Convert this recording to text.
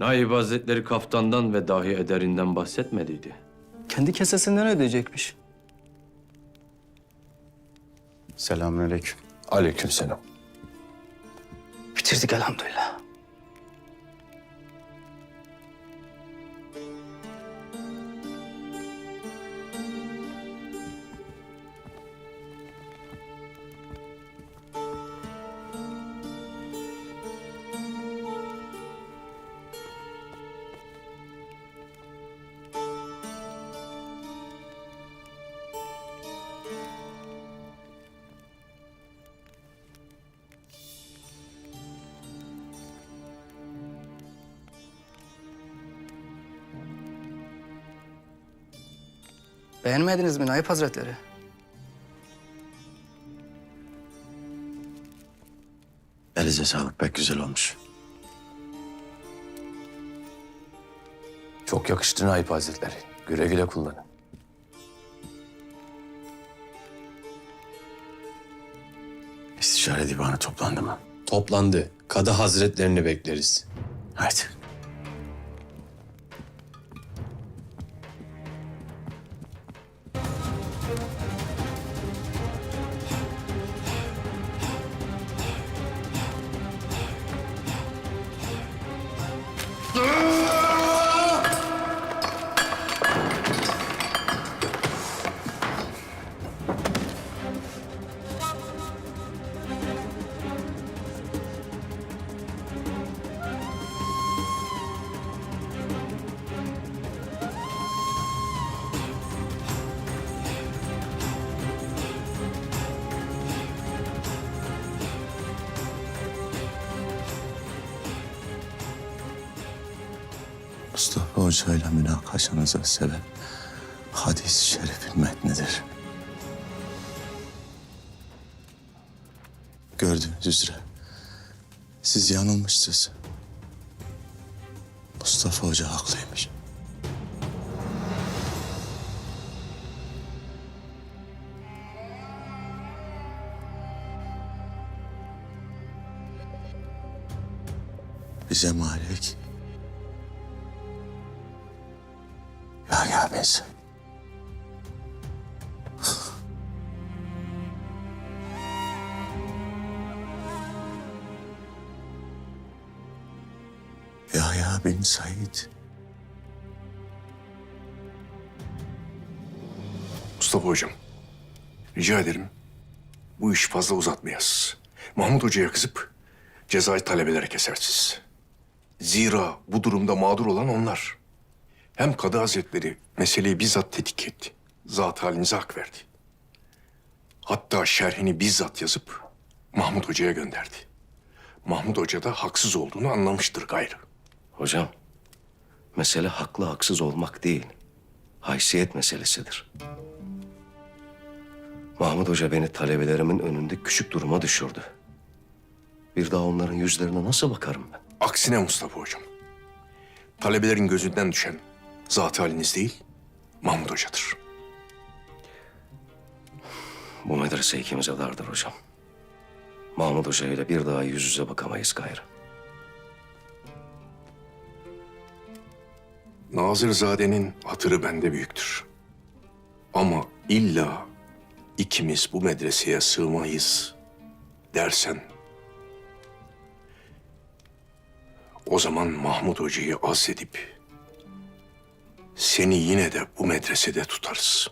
Naib Hazretleri kaftandan ve dahi ederinden bahsetmediydi. Kendi kesesinden ödeyecekmiş. Selamünaleyküm. Aleykümselam. Bitirdik elhamdülillah. Beğenmediniz mi Naip Hazretleri? Elinize sağlık pek güzel olmuş. Çok yakıştı Naip Hazretleri. Güle güle kullanın. İstişare divanı toplandı mı? Toplandı. Kadı Hazretlerini bekleriz. Haydi. Mustafa Hoca ile münakaşanıza sebep hadis-i şerifin metnidir. Gördüğünüz üzere siz yanılmışsınız. Mustafa Hoca haklıymış. Bize malik Ya ya biz. Yahya bin Said. Mustafa Hocam, rica ederim bu iş fazla uzatmayasız. Mahmut Hoca'ya kızıp cezayı talebelere kesersiniz. Zira bu durumda mağdur olan onlar. Hem Kadı Hazretleri meseleyi bizzat tetkik etti. Zat halinize hak verdi. Hatta şerhini bizzat yazıp Mahmut Hoca'ya gönderdi. Mahmut Hoca da haksız olduğunu anlamıştır gayrı. Hocam, mesele haklı haksız olmak değil, haysiyet meselesidir. Mahmut Hoca beni talebelerimin önünde küçük duruma düşürdü. Bir daha onların yüzlerine nasıl bakarım ben? Aksine Mustafa Hocam. Talebelerin gözünden düşen zat haliniz değil, Mahmut Hoca'dır. Bu medrese ikimize dardır hocam. Mahmut Hoca ile bir daha yüz yüze bakamayız gayrı. Nazırzade'nin hatırı bende büyüktür. Ama illa ikimiz bu medreseye sığmayız dersen... O zaman Mahmut Hoca'yı azledip seni yine de bu medresede tutarız.